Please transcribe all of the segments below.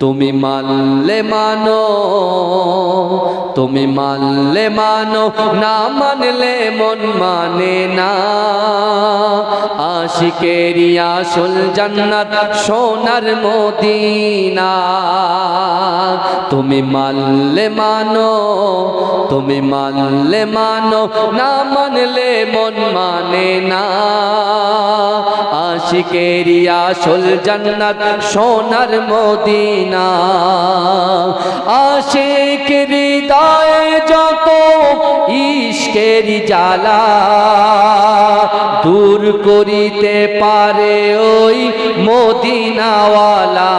তুমি মানলে মানো, তুমি মানলে মানো, না মানলে মন মানে না। আশিকেরি আসল জান্নাত, সোনার মদিনা। তুমি মানলে মানো, তুমি মানলে মানো, না মানলে মন মানে না। আশিকেরি আসল জান্নাত, সোনার মদিনা। আশিক হৃদয়ে যত ইশকের জ্বালা দূর করিতে পারে ওই মদিনাওয়ালা।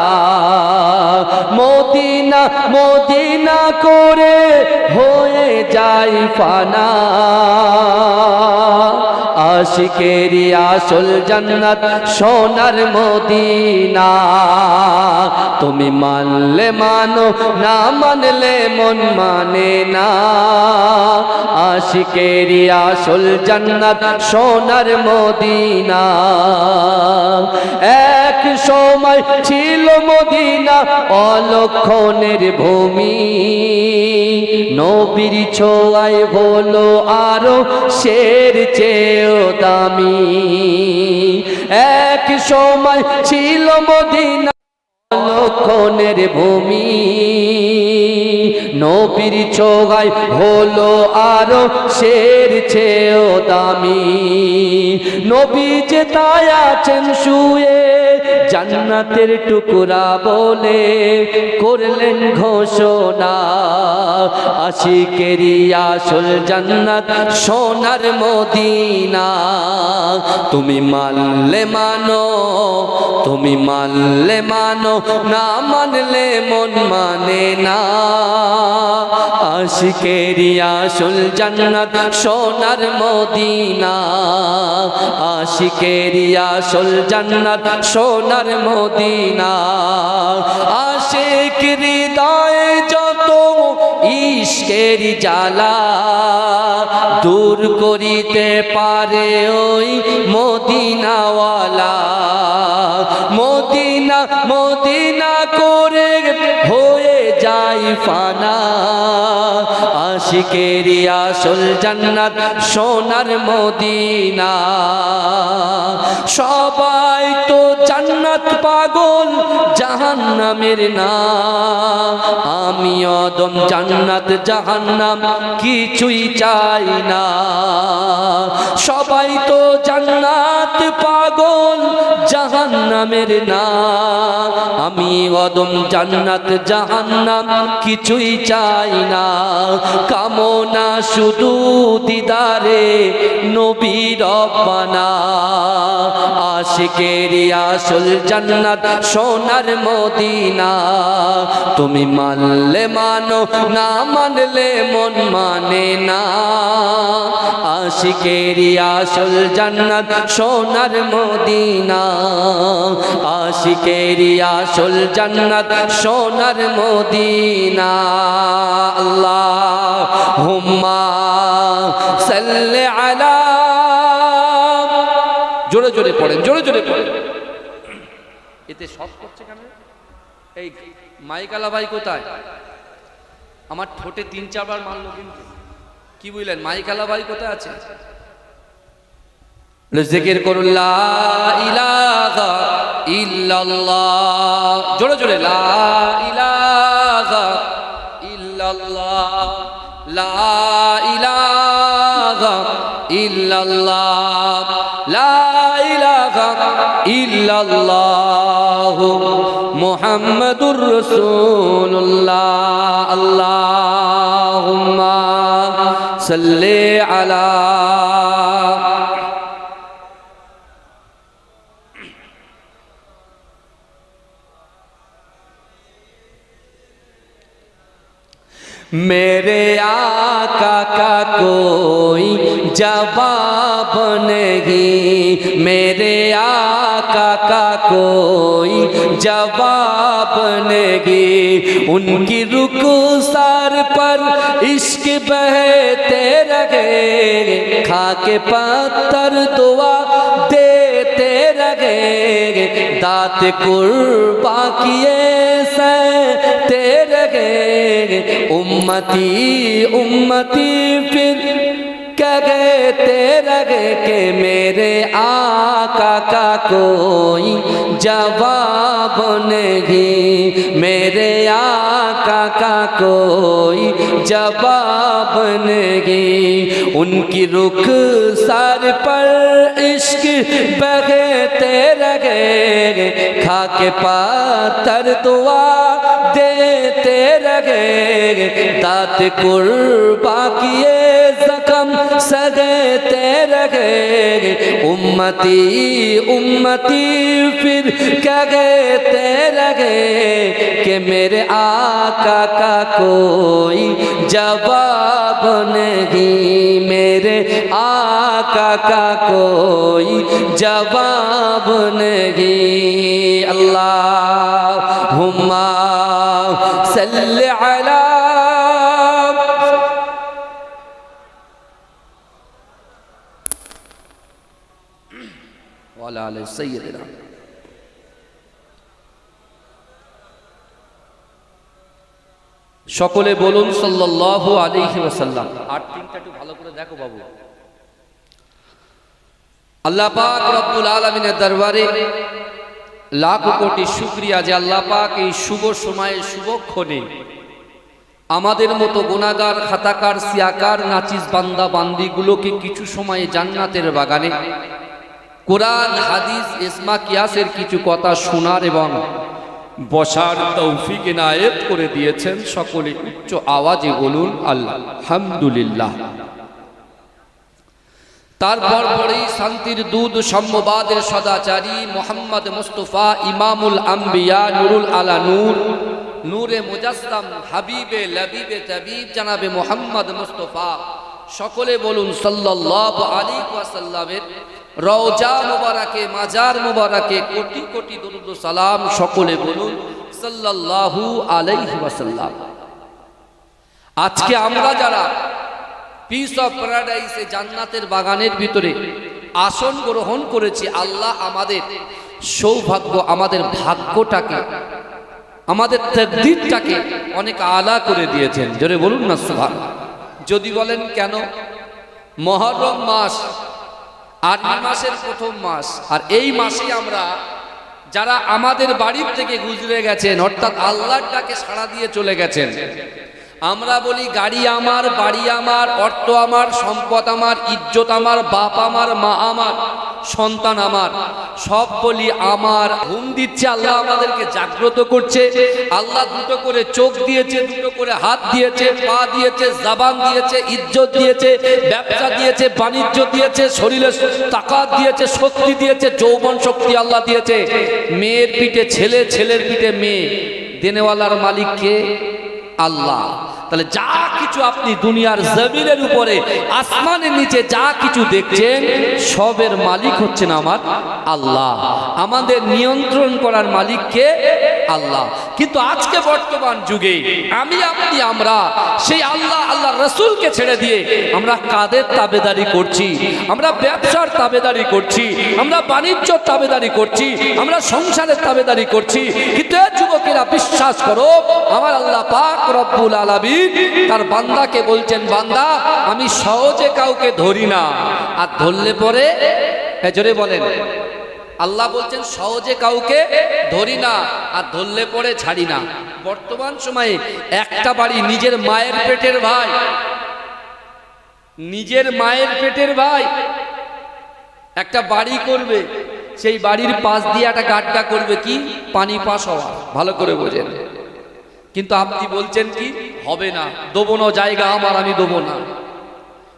মদিনা মদিনা করে হয়ে যায় ফানা। আশিকেরি আসল জান্নাত, সোনার মদিনা। তুমি মানলে মানো, না মানলে মন মানে না। আশিকেরি আসল জান্নাত, সোনার মদিনা। এক সময় ছিল মদিনা, অলক্ষণের ভূমি। নবীর ছোঁয়ায় হলো আরও শের চেয়েও দামি। এক সময় ছিল মদিনা লক্ষণের ভূমি। নবীর ছোগায় হলো আরও শের চেয়েও দামি। নবী যে তাই আছেন শুয়ে জান্নাতের টুকরা বলে করলেন ঘোষণা। আসি আশিকেরি আসল জান্নাত সোনার মদিনা। তুমি মানলে মানো, তুমি মানলে মানো, না মানলে মন মানে না। আশিকেরি আসল জান্নাত সোনার মদিনা। আশিকেরি আসল জান্নাত সোনার মদিনা। আশিক হৃদয়ে যত ইশকের জ্বালা দূর করিতে পারে ওই মদিনাওয়ালা। মদিনা মদিনা করে হয়ে যায় ফানা আশিকেরি আসল জান্নাত সোনার মদিনা। সবাই তো জান্নাত পাগল, জাহান্নামের না। আমি অদম জান্নাত, জাহান্নাম কিছুই চাই না। সবাই তো জান্নাত পাগল জাহান্নামের না আমি অদম জান্নাত, জাহান্নাম কিছুই চাই না। কামনা শুধু দিদারে, নবী রব্বানা। আশিকেরি আসল জান্নাত সোনার মদিনা। তুমি মানলে মানো, না মানলে মন মানে না। আশিকেরি আসল জান্নাত সোনার মদিনা। আশিকেরি আসল জান্নাত সোনার মদিনা। আল্লাহ হুম্মা সাল্লি আলা জোরে জোরে পড়েন, জোরে জোরে পড়েন। এতে সব করছে কেন? এই মাইকালা ভাই কোথায়? আমার ঠোঁটে তিন চারবার মারলো কিন্তু। কি বুঝলেন? মাইকালা ভাই কোথায় আছে? জিকির করুন জোরে জোরে মুহাম্মাদুর রাসূলুল্লাহ। আল্লাহুম্মা আলা मेरे आका का कोई जवाब नहीं। मेरे आका का कोई जवाब नहीं। उनकी रुकू सर पर इश्क बहते रहे खाके पत्थर दुआ देते रहे दात कुर्बा किए से उम्मती उम्मती फिर कहते रगे के मेरे आका का कोई जवाब नहीं। मेरे आका का कोई जवाब नहीं। उनकी रुख सर पर इश्क बगते रगे खा के पातर दुआ देते रगे दात कुर्बा किए जख्म सगते रगे उम्मती उम्मती फिर क्या कहते रगे कि मेरे आका का कोई जवाब नहीं मेरे आका का कोई जवाब नहीं अल्लाह हुम्मा صل على وعلى آل سيدنا. সকলে বলুন সাল্লাহ আলিহি ওসাল্লাম আর তিনটা একটু ভালো করে দেখো বাবু। আল্লাহ পাক রব্বুল আলমিনের দরবারে লাখ কোটি শুকরিয়া যে আল্লাহ পাক এই শুভ সময়ে শুভক্ষণে আমাদের মতো গুণাগার, খাতাকার, সিয়াকার, নাচিস বান্দা, বান্দিগুলোকে কিছু সময়ে জান্নাতের বাগানে কোরআন, হাদিস, ইসমা, কিয়াসের কিছু কথা শোনার এবং বসার তৌফিক এনায়েত করে দিয়েছেন। সকলে উচ্চ আওয়াজে বলুন আল্লাহ আলহামদুলিল্লাহ। তারপর পরেই শান্তির দুধ সম্মবাদের সদাচারী মোহাম্মদ মুস্তফা ইমামুল আম্বিয়া নুরুল আলা নূর, নূরে মুজাসসাম, হাবিবে লবিবে তাবিব, জানাবে মোহাম্মদ মুস্তফা। সকলে বলুন, সাল্লাল্লাহু আলাইহি ওয়াসাল্লামের রওজা মুবারাকে, মাজার মুবারাকে কোটি কোটি দরুদ সালাম সকলে বলুন, সাল্লাল্লাহু আলাইহি ওয়াসাল্লাম। আজকে আমরা যারা পিস অফ প্যারাডাইসে জান্নাতের বাগানের ভিতরে আসন গ্রহণ করেছি আল্লাহ আমাদের সৌভাগ্য, আমাদের ভাগ্যটাকে, আমাদের তকদিরটাকে অনেক আলা করে দিয়েছেন। জোরে বলুন না সুভান যদি বলেন কেন? মহরম মাস আরবি মাসের প্রথম মাস, আর এই মাসে আমরা যারা আমাদের বাড়ির থেকে গুজরে গেছেন, অর্থাৎ আল্লাহর ডাকে সাড়া দিয়ে চলে গেছেন আমরা বলি গাড়ি আমার, বাড়ি আমার, অর্থ আমার, সম্পদ আমার, ইজ্জত আমার, বাপ আমার, মা আমার, সন্তান আমার। সব বলি আমার। ঘুম দিচ্ছে, আল্লাহ আমাদেরকে জাগ্রত করছে। আল্লাহ দুটো করে চোখ দিয়েছে, দুটো করে হাত দিয়েছে, পা দিয়েছে, জাবান দিয়েছে, ইজ্জত দিয়েছে, ব্যবসা দিয়েছে, বাণিজ্য দিয়েছে, শরীরে তাকাত দিয়েছে, শক্তি দিয়েছে, যৌবন শক্তি আল্লাহ দিয়েছে। মেয়ের পিঠে ছেলে, ছেলের পিঠে মেয়ে। দেনেওয়ালার মালিককে আল্লাহ। তাহলে যা কিছু আপনি দুনিয়ার জমিনের উপরে, আসমানের নিচে যা কিছু দেখছেন, সবের মালিক হচ্ছেন আমার আল্লাহ। আমাদের নিয়ন্ত্রণ করার মালিককে আল্লাহ। কিন্তু আজকে বর্তমান যুগে আমি আপনি আমরা, সেই আল্লাহ আল্লাহ রসুলকে ছেড়ে দিয়ে আমরা কাদের তাবেদারি করছি? আমরা ব্যবসার তাবেদারি করছি, আমরা বাণিজ্যর তাবেদারি করছি, আমরা সংসারের তাবেদারি করছি। কিন্তু এ যুবকেরা বিশ্বাস করো, আমার আল্লাহ পাক রব্বুল আলামিন তার বান্দাকে বলছেন, বান্দা, আমি সহজে কাউকে ধরি না। আর ধরলে পরে জোরে বলেন। আল্লাহ বলছেন, সহজে কাউকে ধরি না আর ধরলে পরে ছাড়ি না। বর্তমান সময়ে একটা বাড়ি নিজের মায়ের পেটের ভাই। নিজের মায়ের পেটের ভাই একটা বাড়ি করবে, সেই বাড়ির পাশ দিয়ে একটা গাড্ডা করবে কি? পানি পাস হওয়া। ভালো করে বোঝেন। কিন্তু আপনি বলছেন কি? হবে না। দেবো না জায়গা আমার, আমি দেবো না।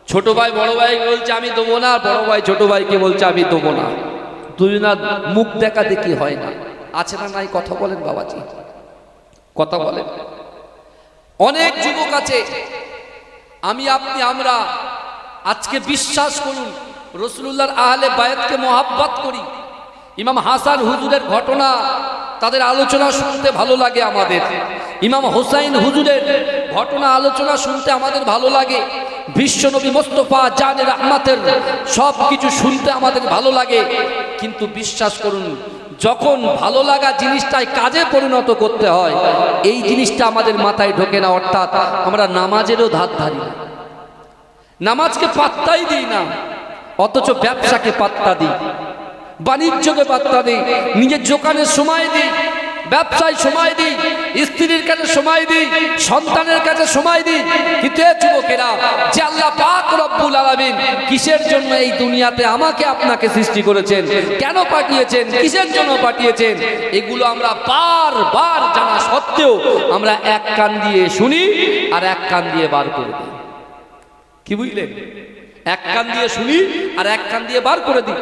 ছোট ভাই, বড় ভাই বলছে, আমি দেবো না। বড় ভাই, ছোট ভাইকে বলছে, আমি দেবো না। দুজনার মুখ দেখা দেখি হয় না। আছে না নাই? কথা বলেন বাবাজি। কথা বলেন। অনেক যুবক আছে। আমি, আপনি, আমরা আজকে বিশ্বাস করুন রসুল্লাহর আহলে বায়াতকে মোহাব্বত করি। ইমাম হাসান হুজুরের ঘটনা তাদের আলোচনা শুনতে ভালো লাগে আমাদের। ইমাম হোসাইন হুজুরের ঘটনা আলোচনা শুনতে আমাদের ভালো লাগে। বিশ্বনবী মোস্তফা জানের আহমাতের সব কিছু শুনতে আমাদের ভালো লাগে। কিন্তু বিশ্বাস করুন, যখন ভালো লাগা জিনিসটাই কাজে পরিণত করতে হয়, এই জিনিসটা আমাদের মাথায় ঢোকে না, অর্থাৎ আমরা নামাজেরও ধার ধারি না। নামাজকে পাত্তাই দিই না, অথচ ব্যবসাকে পাত্তা দিই, বাণিজ্যকে পাত্তা দিই, নিজের দোকানের সময় দিই ব্যবসায় সময় দিই, স্ত্রীর কাছে সময় দিই, সন্তানের কাছে সময় দিই। কিন্তু এ যুবকেরা, যে আল্লাহ পাক রব্বুল আলামিন কিসের জন্য এই দুনিয়াতে আমাকে আপনাকে সৃষ্টি করেছেন, কেন পাঠিয়েছেন, কিসের জন্য পাঠিয়েছেন, এগুলো আমরা বারবার জানা সত্ত্বেও আমরা এক কান দিয়ে শুনি আর এক কান দিয়ে বার করে দিই। কি বুঝলেন? এক কান দিয়ে শুনি আর এক কান দিয়ে বার করে দিই।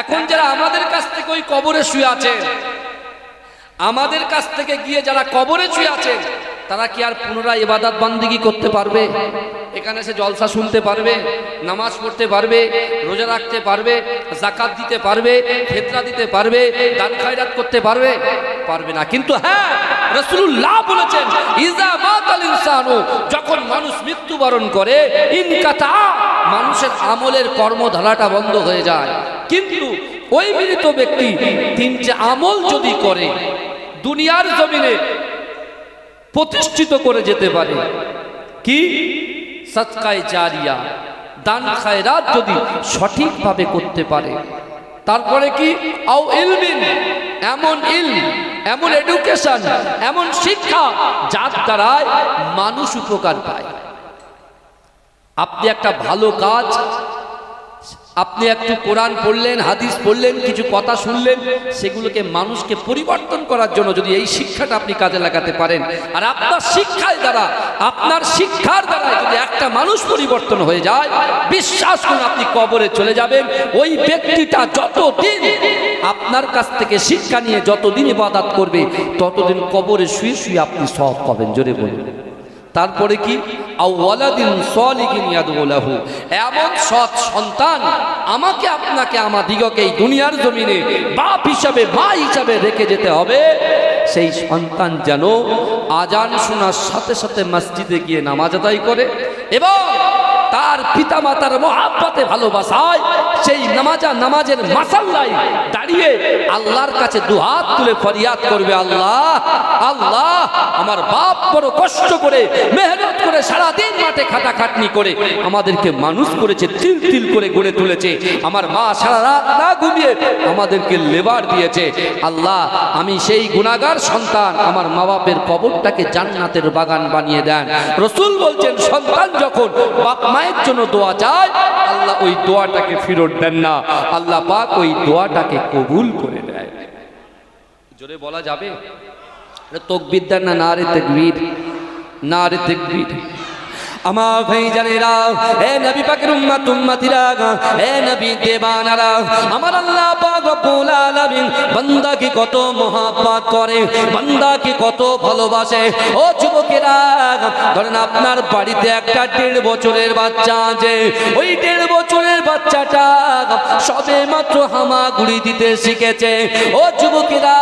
এখন যারা আমাদের কাছ থেকে ওই কবরে শুয়ে আছে আমাদের কাছ থেকে গিয়ে যারা কবরে শুয়ে আছে, তারা কি আর পুনরায় ইবাদত বান্দিগি করতে পারবে? এখানে সে জলসা শুনতে পারবে, নামাজ পড়তে পারবে, রোজা রাখতে পারবে জাকাত দিতে পারবে, ফেতরা দিতে পারবে, দান খায়রাত করতে পারবে? পারবে না। কিন্তু হ্যাঁ রসুল্লাহ বলেছেন ইজা মাতাল ইনসানু যখন মানুষ মৃত্যুবরণ করে ইনকাতা মানুষের আমলের কর্মধারাটা বন্ধ হয়ে যায়। কিন্তু ওই মৃত ব্যক্তি তিনটে আমল যদি করে দুনিয়ার জমিনে প্রতিষ্ঠিত করে যেতে পারে। কি? সৎকায় জারিয়া, দান খায়রাত যদি সঠিকভাবে করতে পারে। তারপরে কি? আও ইলমিন, এমন ইল এমন এডুকেশন এমন শিক্ষা যার দ্বারায় মানুষ উপকার পায়। আপনি একটা ভালো কাজ আপনি একটু কোরআন পড়লেন, হাদিস পড়লেন, কিছু কথা শুনলেন, সেগুলোকে মানুষকে পরিবর্তন করার জন্য যদি এই শিক্ষাটা আপনি কাজে লাগাতে পারেন। আর আপনার শিক্ষায় দ্বারা, আপনার শিক্ষার দ্বারা যদি একটা মানুষ পরিবর্তন হয়ে যায়, বিশ্বাস করুন আপনি কবরে চলে যাবেন, ওই ব্যক্তিটা যতদিন আপনার কাছ থেকে শিক্ষা নিয়ে যতদিন ইবাদাত করবে, ততদিন কবরে শুয়ে শুয়ে আপনি সব পাবেন। জোরে বলুন। তারপরে কি? এমন সৎ সন্তান আমাকে আপনাকে আমার দিগকে এই দুনিয়ার জমিনে বাপ হিসাবে, মা হিসাবে রেখে যেতে হবে। সেই সন্তান যেন আজান শোনার সাথে সাথে মসজিদে গিয়ে নামাজ আদায় করে এবং তার পিতা মাতার মহাব্বতে ভালোবাসায়, সেই নামাজা নামাজের মাসাল্লায় দাঁড়িয়ে আল্লাহর কাছে দুহাত তুলে ফরিয়াদ করবে, আল্লাহ আল্লাহ, আমার বাপ বড় কষ্ট করে, মেহনত করে সারাদিন মাঠে খাটাখাটনি করে আমাদেরকে মানুষ করেছে, তিল তিল করে গড়ে তুলেছে, আমার মা সারা রাত না ঘুমিয়ে আমাদেরকে লেবার দিয়েছে, আল্লাহ, আমি সেই গুণাগার সন্তান, আমার মা বাপের কবরটাকে জান্নাতের বাগান বানিয়ে দেন। রসুল বলছেন, সন্তান যখন বাপ মায়ের জন্য দোয়া চায়, আল্লাহ ওই দোয়াটাকে ফিরত দেন না। আল্লাহ পাক ওই দোয়াটাকে কবুল করে দেয় জোরে বলা যাবে? তকবির দেন না না রে তেকবির না রে তকবির। আমার ভাই জানেরা, এ নবী পাকের উম্মত, উম্মতিরা এ নবী দেবানারা, আমার আল্লাহ পাক রব্বুল আলামিন বান্দাকে কত মহাব্বত করে, বান্দাকে কত ভালোবাসে। ও যুবকেরা ধরেন আপনার বাড়িতে একটা দেড় বছরের বাচ্চা আছে, ওই দেড় বছরের বাচ্চাটা সবে মাত্র হামাগুড়ি দিতে শিখেছে। ও যুবকেরা,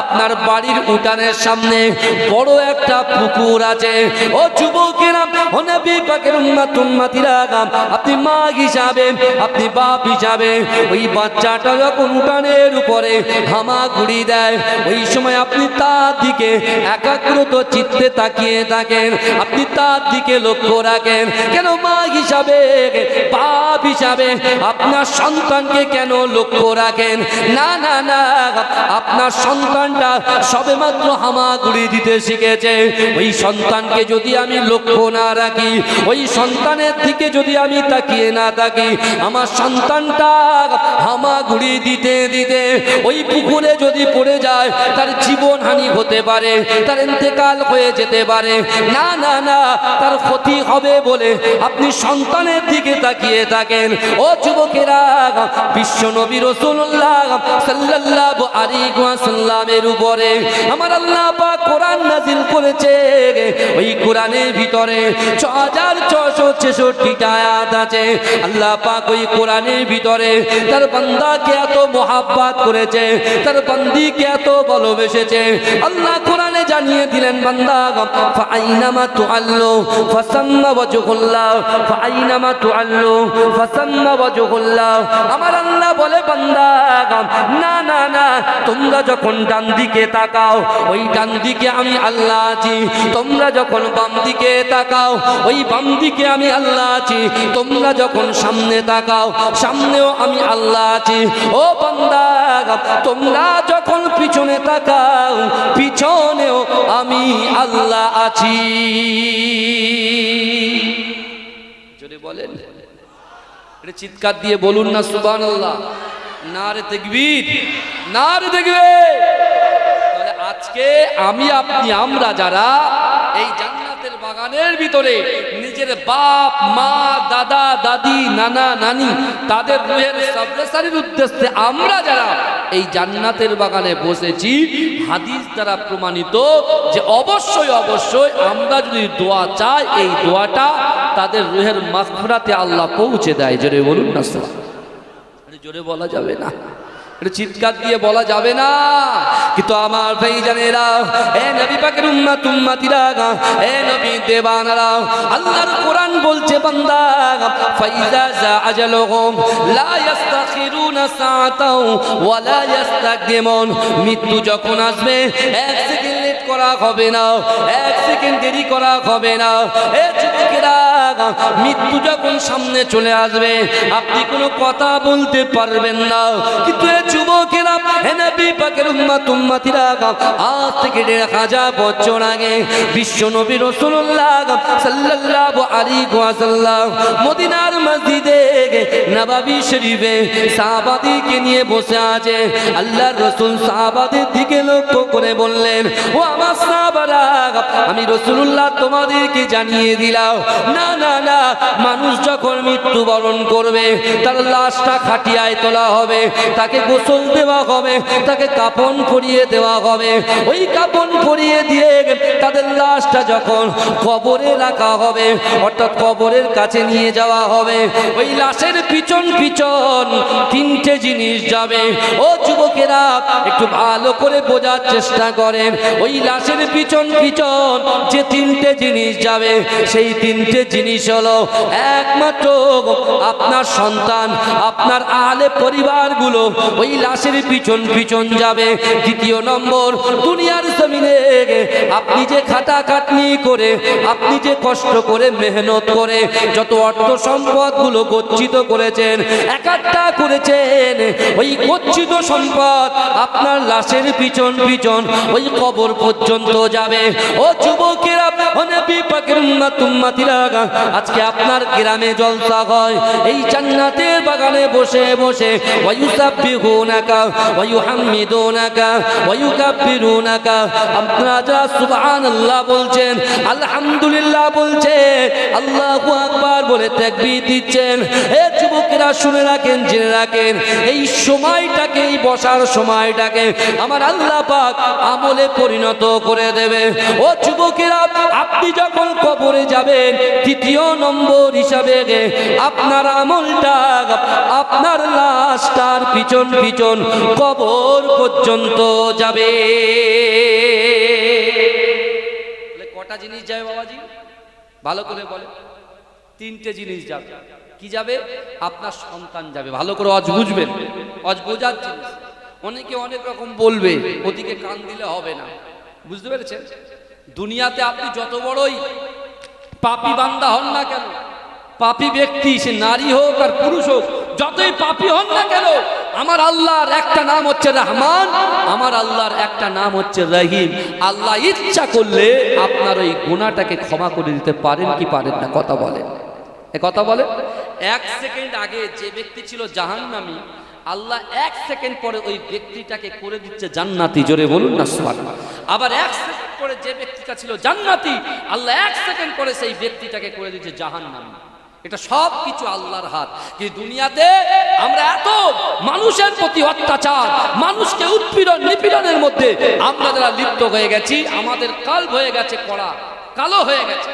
আপনার বাড়ির উঠানের সামনে বড় একটা পুকুর আছে। ও যুবকেরা ও নবী পাকের উম্মত, উম্মতিরা আপনি মা হিসাবে, আপনি বাপ হিসাবে। ওই বাচ্চাটা যখন উঠানের উপরে হামাগুড়ি দেয়, ওই সময় আপনি তার দিকে একাগ্রত চিত্তে তাকিয়ে থাকেন। আপনি তার দিকে লক্ষ্য রাখেন। কেন মা হিসাবে, বাপ হিসাবে আপনার সন্তানকে কেন লক্ষ্য রাখেন? না না না, আপনার সন্তানটা সবে মাত্র হামাগুড়ি দিতে শিখেছে। ওই সন্তানকে যদি আমি লক্ষ্য না রাখি ওই সন্তানের দিকে যদি আমি তাকিয়ে না থাকি, আমার সন্তানটা হামাগুড়ি দিতে দিতে ওই পুকুরে যদি পড়ে যায়, তার জীবন হানি হতে পারে, তার ইন্তেকাল হয়ে যেতে পারে। না না না, তার ক্ষতি হবে বলে আপনি সন্তানের দিকে তাকিয়ে থাকেন। ও যুবকেরা, বিশ্ব নবী রসুল্লাহ সাল্লাল্লাহু আলাইহি ওয়াসাল্লামের উপরে আমার আল্লাহ পাক কোরআন নাজিল করেছে। ওই কোরআনের ভিতরে ছ হাজার ছশো ছেষট্টিটা আয়াত আছে। আল্লাহ পাক ওই কোরআনের ভিতরে তার বান্দাকে এত মোহাব্বাত করেছে, তার বান্দিকে এত ভালোবেসেছে। আল্লাহ কোরআনে জানিয়ে দিলেন, বান্দা, ফাইনামা তুআল্লু, ফাসাম্মা ওয়াজহুল্লাহ, ফাইনামা তুআল্লু, ফাসাম্মা ওয়াজহুল্লাহ। আমার আল্লাহ বলে, বান্দা, না না না, তোমরা যখন ডান দিকে তাকাও, ওই ডান দিকে আমি আল্লাহ আছি। তোমরা যখন বাম দিকে তাকাও ওই বাম দিকে আমি আল্লাহ আছি। তোমরা যখন সামনে তাকাও, সামনেও আমি আল্লাহ আছি। ও বান্দা, তোমরা যখন পিছনে তাকাও, পিছনেও আমি আল্লাহ আছি। জোরে বলেন। এটা চিৎকার দিয়ে বলুন না সুবান আল্লাহ না রে দেখবীর না রে দেখবে। আজকে আমি আপনি, আমরা যারা এই জান্নাতের বাগানের ভিতরে নিজের বাপ, মা, দাদা, দাদি, নানা, নানি তাদের রুহের উদ্দেশ্যে আমরা যারা এই জান্নাতের বাগানে বসেছি, হাদিস দ্বারা প্রমাণিত যে অবশ্যই অবশ্যই আমরা যদি দোয়া চাই, এই দোয়াটা তাদের রুহের মাখরাতে আল্লাহ পৌঁছে দেয়। জোরে বলুন না জোরে বলা যাবে না। এটা চিৎকার দিয়ে বলা যাবে না। কিন্তু আমার ভাই জানেরা এ নবী পাকের উম্মাত উম্মাতিরা, এ নবী দেবানারা আল্লাহর কোরআন বলছে, বান্দা, ফাইজা জা আজালুহুম লা ইস্তাখিরুনা সাআতাও ওয়া লা ইস্তাকদিমুন মৃত্যু যখন আসবে, এক সেকেন্ড লেট করা হবে না, এক সেকেন্ড দেরি করা হবে না। এ মৃত্যু যখন সামনে চলে আসবে আপনি কোনো কথা বলতে পারবেন না। কিন্তু এ যুবকেরা হাজার বছর আগে বিশ্ব নবী ওয়াসাল্লাম মদিনার নবাবী শরীফে সাহাবাদিকে নিয়ে বসে আছে। আল্লাহর রাসূল সাহাবাদের দিকে লক্ষ্য করে বললেন, ও আমার সাহাবারা, আমি রসুল্লাহ তোমাদেরকে জানিয়ে দিলাম, না না না, মানুষ যখন মৃত্যুবরণ করবে, তার লাশটা খাটিয়ায় তোলা হবে, তাকে গোসল দেওয়া হবে তাকে কাপন পরিয়ে দেওয়া হবে। ওই কাপন পরিয়ে দিয়ে তাদের লাশটা যখন কবরে রাখা হবে, অর্থাৎ কবরের কাছে নিয়ে যাওয়া হবে, ওই লাশের পিছন পিছন তিনটে জিনিস যাবে। ও যুবকেরা, একটু ভালো করে বোঝার চেষ্টা করেন। ওই লাশের পিছন পিছন যে তিনটে জিনিস যাবে, সেই তিনটে জিনিস হলো একমাত্র আপনার সন্তান, আপনার আলে পরিবারগুলো ওই লাশের পিছন পিছন পিছন যাবে। দ্বিতীয় নম্বর, দুনিয়ার জমিনে আপনি যে খাটা খাটনি করে, আপনি যে কষ্ট করে মেহনত করে, যত অর্থ সম্পদগুলো গচ্ছিত করেছেন একাত্তা করেছেন, ওই গচ্ছিত সম্পদ আপনার লাশের পিছন পিছন, ওই কবর পর্যন্ত যাবে। ও যুবকেরা আজকে আপনার গ্রামে জলসা হয়, এই জান্নাতের বাগানে বসে বসে ওয়ায়ুহাম্মিদুনাকা ওয়ায়ুকাব্বিরুনাকা বলছেন, আলহামদুলিল্লাহ বলছেন আকবার বলে দিচ্ছেন। যুবকেরা শুনে রাখেন, জেনে রাখেন, এই সময়টাকে, এই বসার সময়টাকে আমার আল্লাহ পাক আমলে পরিণত করে দেবে ও যুবকেরা, আপনি যখন কবরে যাবেন, তৃতীয় নম্বর হিসাবে আপনার আমলটা, আপনার লাশটার পিছন পিছন কবর পর্যন্ত যাবে। কটা জিনিস যাবে বাবাজি? ভালো করে বলে। তিনটে জিনিস যাবে। কি যাবে? আপনার সন্তান যাবে। ভালো করে অজ বুঝবেন। অজ বোঝার জিনিস। অনেকে অনেক রকম বলবে, ওদিকে কান দিলে হবে না। বুঝতে পেরেছেন? দুনিয়াতে আপনি যত বড়ই পাপি বান্দা হন না কেন, পাপি ব্যক্তি, সে নারী হোক আর পুরুষ হোক যতই পাপি হন না কেন, আমার আল্লাহর একটা নাম হচ্ছে রহমান, আমার আল্লাহর একটা নাম হচ্ছে রহিম। আল্লাহ ইচ্ছা করলে আপনার ওই গুণাটাকে ক্ষমা করে দিতে পারেন কি পারেন না, কথা বলেন। এ কথা বলে এক সেকেন্ড আগে যে ব্যক্তি ছিল জাহান্নামী, আল্লাহ এক সেকেন্ড পরে ওই ব্যক্তিটাকে করে দিচ্ছে জান্নাতি, জোরে বলুন না, সুবহানাল্লাহ। আবার এক সেকেন্ড পরে যে ব্যক্তিটা ছিল জান্নাতি, আল্লাহ এক সেকেন্ড পরে সেই ব্যক্তিটাকে করে দিচ্ছে জাহান্নামী। এটা সব কিছু আল্লাহর হাত। কিন্তু দুনিয়াতে আমরা এত মানুষের প্রতি অত্যাচার, মানুষকে উৎপীড়ন, নিপীড়নের মধ্যে আমরা যারা লিপ্ত হয়ে গেছি, আমাদের কাল হয়ে গেছে কড়া, কালো হয়ে গেছে।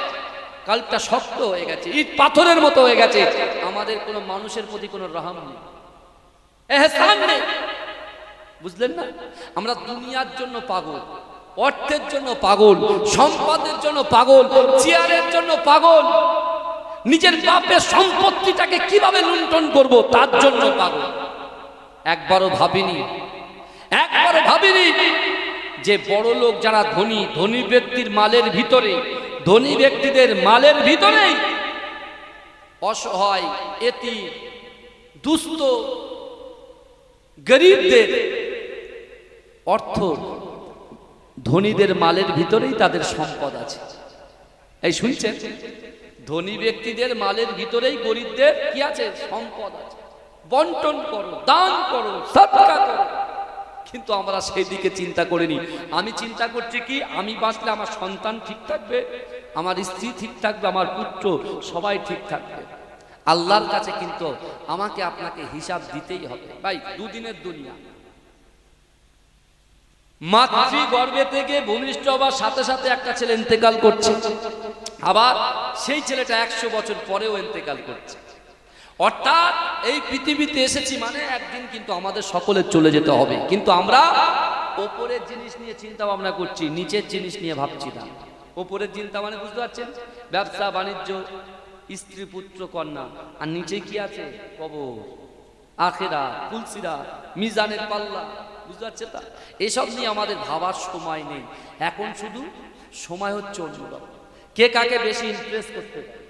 কালটা শক্ত হয়ে গেছে, ইট পাথরের মতো হয়ে গেছে। আমাদের কোনো মানুষের প্রতি কোনো রহম নেই। এহসান নেই। বুঝলেন না? আমরা দুনিয়ার জন্য পাগল, অর্থের জন্য পাগল, সম্পদের জন্য পাগল, চেয়ারের জন্য পাগল নিজের বাপের সম্পত্তিটাকে কীভাবে লুণ্ঠন করব, তার জন্য পাগল। একবারও ভাবিনি একবারও ভাবিনি যে বড় লোক যারা ধনী ধনী ব্যক্তির মালের ভিতরে, ধনী ব্যক্তিদের মালের ভিতরেই অসহায়, এতি, দুস্থ, গরিবদের অর্থ ধনীদের মালের ভিতরেই তাদের সম্পদ আছে। এই শুনছেন? ধনী ব্যক্তিদের মালের ভিতরেই গরিবদের কি আছে? সম্পদ আছে। বন্টন করো, দান করো করো। কিন্তু আমরা সেই দিকে চিন্তা করিনি। আমি চিন্তা করছি কি? আমি বাঁচলে আমার সন্তান ঠিক থাকবে, আমার স্ত্রী ঠিক থাকবে, আমার পুত্র সবাই ঠিক থাকবে। আল্লাহর কাছে কিন্তু আমাকে আপনাকে হিসাব দিতেই হবে। ভাই, দুদিনের দুনিয়া। মাতৃ গর্ভে থেকে ভূমিষ্ঠ হবার সাথে সাথে একটা ছেলে ইন্তেকাল করছে। আবার সেই ছেলেটা একশো বছর পরেও ইন্তেকাল করছে। অর্থাৎ এই পৃথিবীতে এসেছি মানে একদিন কিন্তু আমাদের সকলের চলে যেতে হবে। কিন্তু আমরা ওপরের জিনিস নিয়ে চিন্তা ভাবনা করছি, নিচের জিনিস নিয়ে ভাবছি না। ওপরের চিন্তা মানে বুঝতে পারছেন? ব্যবসা, বাণিজ্য, স্ত্রী, পুত্র, কন্যা। আর নিচে কি আছে? কবর, আখেরা, তুলসিরা, মিজানের পাল্লা। বুঝতে পারছেন তা? এসব নিয়ে আমাদের ভাবার সময় নেই। এখন শুধু সময় হচ্ছে অন্যরকম। কে কাকে বেশি ইমপ্রেস করতে পারে?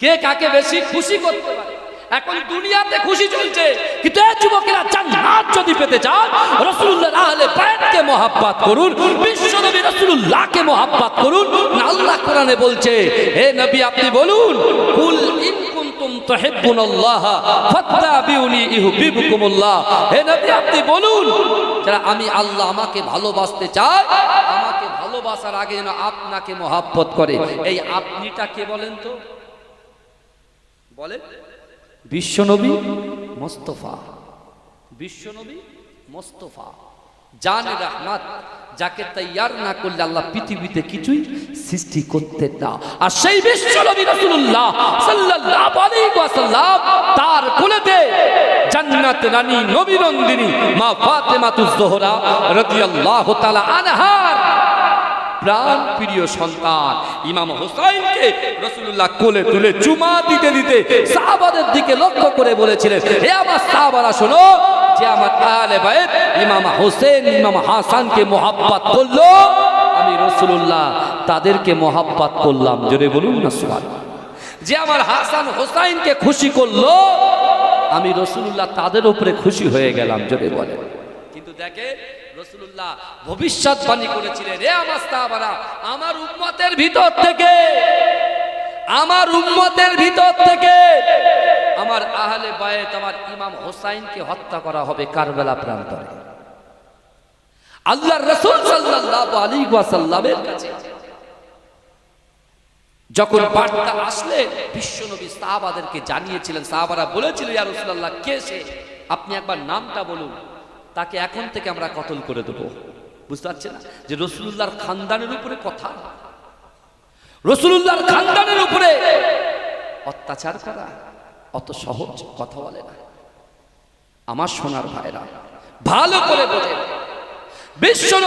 কে কাকে বেশি খুশি করতে পারে? এখন দুনিয়াতে খুশি চলছে, কিন্তু এই যুবকেরা জান্নাত যদি পেতে চান, রাসূলুল্লাহ আহলে বাইতকে মহাব্বত করুন, বিশ্বনবী রাসূলুল্লাহকে মহাব্বত করুন, না আল্লাহ কোরআনে বলছে, হে নবী আপনি বলুন, কুল ইন কুনতুম তুহিব্বুনাল্লাহ ফাত্তাবিউনি ইউহিব্বুকুমুল্লাহ। হে নবী আপনি বলুন, যারা আমি আল্লাহ আমাকে ভালোবাসতে চাই আমাকে ভালোবাসার আগে যেন আপনাকে মহাব্বত করে। এই আপনিটা কে বলেন তো? বলে বিশ্বনবী মোস্তফা। বিশ্বনবী মোস্তফা। জান রহমত, যাকে তৈয়ার না করলে আল্লাহ পৃথিবীতে কিছুই সৃষ্টি করতে না। আর সেই বিশ্বনবী রাসূলুল্লাহ সাল্লাল্লাহু আলাইহি ওয়াসাল্লাম তার কোলেতে জান্নাত রানী নবী নন্দিনী মা ফাতেমাতুজ জোহরা রাদিয়াল্লাহু তাআলা আনহার প্রাণ প্রিয় সন্তান, ইমাম হোসাইনকে রসুল্লাহ কোলে তুলে চুমা দিতে দিতে সাহাবাদের দিকে লক্ষ্য করে বলেছিলেন, হে আমার সাহাবারা, শোনো, যে আমার আহলে বাইত ইমাম হোসেন, ইমাম হাসানকে মোহাব্বত করল, আমি রসুল্লাহ তাদেরকে মোহাব্বত করলাম। জোরে বলুন না সুবহান যে আমার হাসান হোসাইনকে খুশি করল, আমি রসুল্লাহ তাদের উপরে খুশি হয়ে গেলাম, জোরে বলে কিন্তু দেখে রসুল্লাহ ভবিষ্যৎবাণী করেছিলেন রে আমার আমার উম্মতের ভিতর থেকে, আমার উম্মতের ভিতর থেকে আমার আহলে বায়েত আমার ইমাম হোসাইনকে হত্যা করা হবে কারবেলা প্রান্তরে। আল্লাহর রসুল সাল্লাল্লাহু আলাইহি ওয়াসাল্লামের কাছে যখন বার্তা আসলে বিশ্বনবী সাহাবাদেরকে জানিয়েছিলেন, সাহাবারা বলেছিলেন ইয়া রাসূলুল্লাহ, কে সে? আপনি একবার নামটা বলুন। তাকে এখন থেকে আমরা কতল করে দেবো? বুঝতে পারছেন? যে রসুল্লাহর খানদানের উপরে কথা। রসুল্লাহর খানদানের উপরে অত্যাচার করা অত সহজ কথা বলে না। আমার সোনার ভাইরা, ভালো করে বোঝেন। বিশ্ব